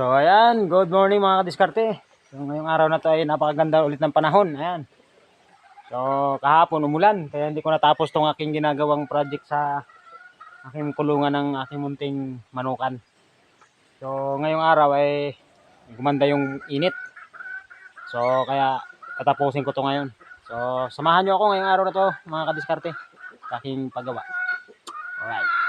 So ayan, good morning mga kadiskarte. So ngayong araw na to ay napakaganda ulit ng panahon. Ayan. So kahapon umulan kaya hindi ko natapos tong aking ginagawang project sa aking kulungan ng aking munting manukan. So ngayong araw ay gumanda yung init. So kaya tatapusin ko to ngayon. So samahan nyo ako ngayong araw na to mga kadiskarte sa aking paggawa. Alright.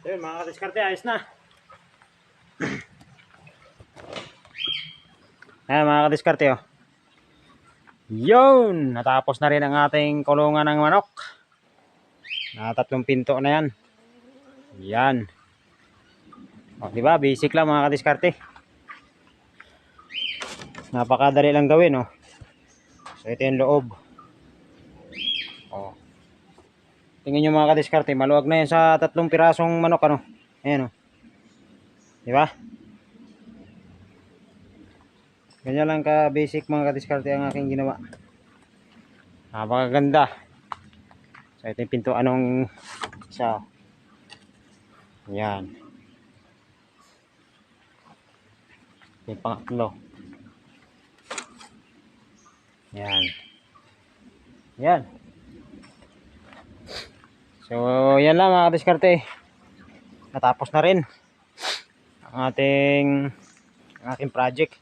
Ayun mga kadiskarte, ayos na. Ayan mga kadiskarte oh. Yun! Natapos na rin ang ating kulungan ng manok. Na tatlong pinto na yan. Yan. O, di ba? Basic lang mga kadiskarte. Napakadali lang gawin, oh. So, ito yung loob. Oh. Tingnan nyo mga kadiskarte, maluwag na yan sa tatlong pirasong manok, ano. Ayan, oh. Di ba? Ganyan lang ka basic mga kadiskarte ang aking ginawa. Napakaganda. So, ito yung pinto anong isa. Yan. Ito yung pangatlo. Yan. Yan. So, yan lang mga kadiskarte. Natapos na rin ang ating ang aking project.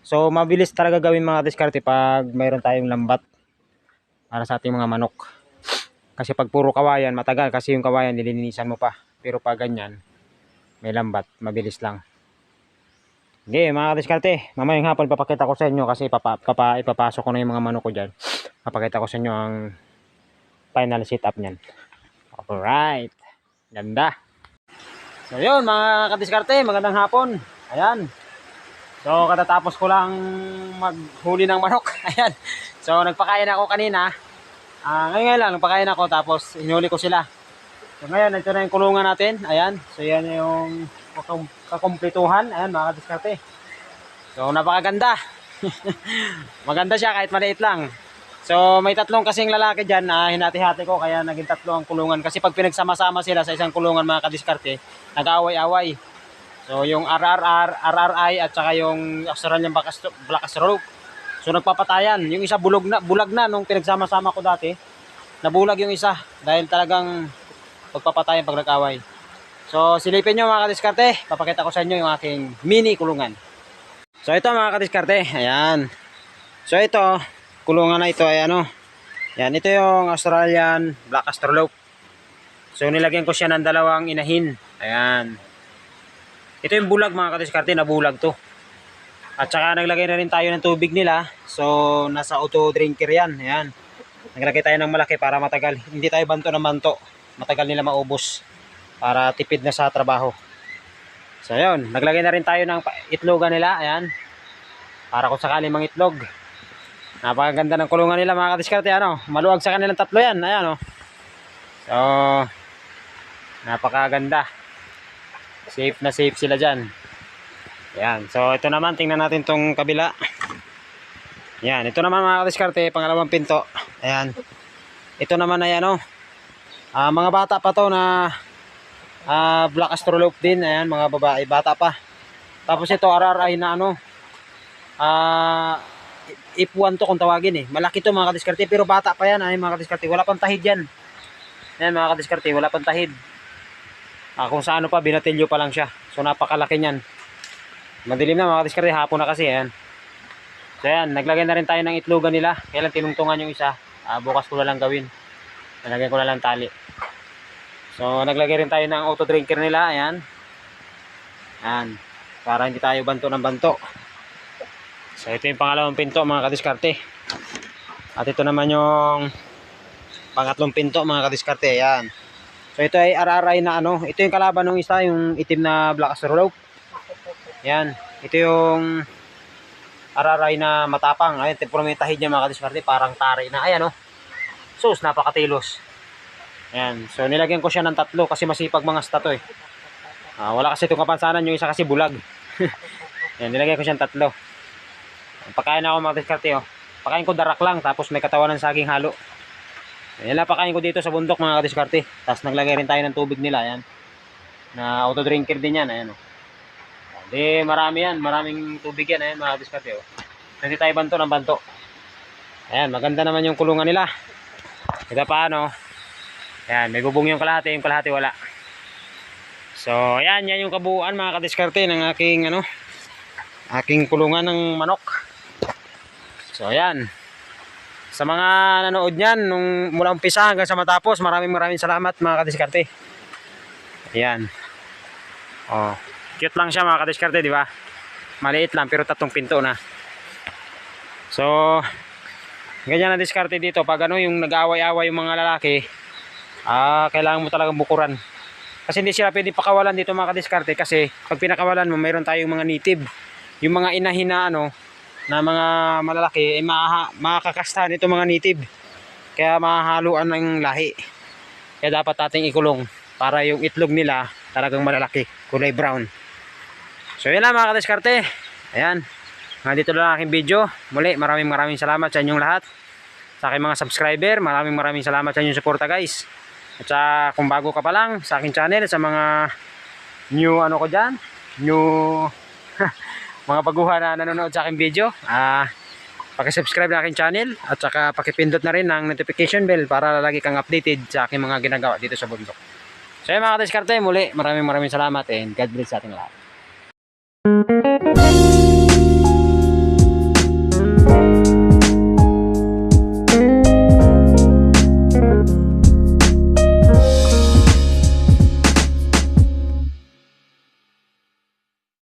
So, mabilis talaga gawin mga diskarte pag mayroon tayong lambat para sa ating mga manok. Kasi pag puro kawayan, matagal kasi yung kawayan nililinisan mo pa. Pero pag ganyan, may lambat, mabilis lang. Okay, mga diskarte, mamayang hapon papakita ko sa inyo kasi papa, papa, ipapasok ko na yung mga manok ko dyan. Papakita ko sa inyo ang final setup niyan. Alright. Ganda. So yun mga kadiskarte, magandang hapon. Ayan. So katatapos ko lang maghuli ng manok. Ayan. So nagpakain ako kanina. Ah, ngayon, ngayon lang nagpakain ako tapos inuli ko sila. So ngayon ito na yung kulungan natin. Ayan. So yan yung kakum- kakumpletuhan. Ayan mga kadiskarte. So napakaganda. Maganda siya kahit maliit lang. So may tatlong kasing lalaki dyan na hinati-hati ko kaya naging tatlo ang kulungan. Kasi pag pinagsama-sama sila sa isang kulungan mga kadiskarte, nag-away-away. So yung RRR, RRI at saka yung Australian Black Astro So nagpapatayan. Yung isa bulog na, bulag na nung pinagsama-sama ko dati. Nabulag yung isa dahil talagang pagpapatayan pag nag-away. So silipin nyo mga kadiskarte, papakita ko sa inyo yung aking mini kulungan. So ito mga kadiskarte, ayan. So ito, kulungan na ito ay ano. Yan, ito yung Australian Black Astrolope. So nilagyan ko siya ng dalawang inahin. Ayan. Ito yung bulag mga kadiskarte, na bulag to. At saka naglagay na rin tayo ng tubig nila. So nasa auto drinker yan. Ayan. Naglagay tayo ng malaki para matagal. Hindi tayo banto ng banto. Matagal nila maubos. Para tipid na sa trabaho. So yun, naglagay na rin tayo ng itlogan nila. Ayan. Para kung sakali mang itlog. Napakaganda ng kulungan nila mga kadiskarte. Ano? Maluwag sa kanilang tatlo yan. Ayan oh. So, napakaganda. Safe na safe sila dyan. Yan. So, ito naman. Tingnan natin tong kabila. Yan. Ito naman mga kadiskarte. Pangalawang pinto. Ayan. Ito naman ay ano. ah, mga bata pa to na ah, black astrolope din. Ayan. Mga babae. Bata pa. Tapos ito RRI na ano. Ah, if 1 to kung tawagin eh. Malaki to mga kadiskarte. Pero bata pa yan. Ay mga kadiskarte. Wala pang tahid yan. Yan mga kadiskarte. Wala pang tahid. Ah, kung sa ano pa, binatilyo pa lang siya. So napakalaki niyan. Madilim na mga kadiskarte, hapon na kasi yan. So yan, naglagay na rin tayo ng itlogan nila. Kailan tinungtungan yung isa. Ah, bukas ko na lang gawin. Nalagay ko na lang tali. So naglagay rin tayo ng auto drinker nila. Ayan. Ayan. Para hindi tayo banto ng banto. So ito yung pangalawang pinto mga kadiskarte. At ito naman yung pangatlong pinto mga kadiskarte. Ayan. So ito ay RRI na ano. Ito yung kalaban ng isa, yung itim na Black Astrolope. Yan. Ito yung RRI na matapang. Ayun, tempuro may tahid niya mga kadiskarte. Parang tari na. Ayan oh. Sus, napakatilos. Yan. So nilagyan ko siya ng tatlo kasi masipag mga stato eh. Ah, wala kasi itong kapansanan. Yung isa kasi bulag. Yan, nilagyan ko siya ng tatlo. Pakain ako mga kadiskarte oh. Pakain ko darak lang tapos may katawan ng saging halo. Yan lang pakain ko dito sa bundok mga kadiskarte. Tapos naglagay rin tayo ng tubig nila. Yan. Na auto drinker din yan. Ayan oh. Di marami yan. Maraming tubig yan. Ayan mga kadiskarte oh. Hindi tayo banto ng banto. Ayan. Maganda naman yung kulungan nila. Ito pa ano. Ayan. May bubong yung kalahati. Yung kalahati wala. So ayan. Yan yung kabuuan mga kadiskarte ng aking ano. Aking kulungan ng manok. So ayan. Sa mga nanood niyan nung mula umpisa hanggang sa matapos, maraming maraming salamat mga kadiskarte. Ayan. Oh, cute lang siya mga kadiskarte, di ba? Maliit lang pero tatlong pinto na. So, ganyan ang diskarte dito. Pag ano yung nag-away-away yung mga lalaki, ah, kailangan mo talagang bukuran. Kasi hindi sila pwede pakawalan dito mga kadiskarte kasi pag pinakawalan mo, mayroon tayong mga native. Yung mga inahin na ano, na mga malalaki, eh, maha, makakastahan ito mga native. Kaya mahahaluan ng lahi. Kaya dapat nating ikulong para yung itlog nila talagang malalaki, kulay brown. So yun lang mga kadiskarte. Ayan. Dito lang ang aking video. Muli, maraming maraming salamat sa inyong lahat. Sa aking mga subscriber, maraming maraming salamat sa inyong suporta guys. At sa kung bago ka pa lang sa aking channel, sa mga new ano ko dyan, new mga baguhan na nanonood sa aking video, ah, pakisubscribe na aking channel at saka pakipindot na rin ng notification bell para lagi kang updated sa aking mga ginagawa dito sa bundok. So yun mga kadiskarte, muli maraming maraming salamat and God bless sa ating lahat.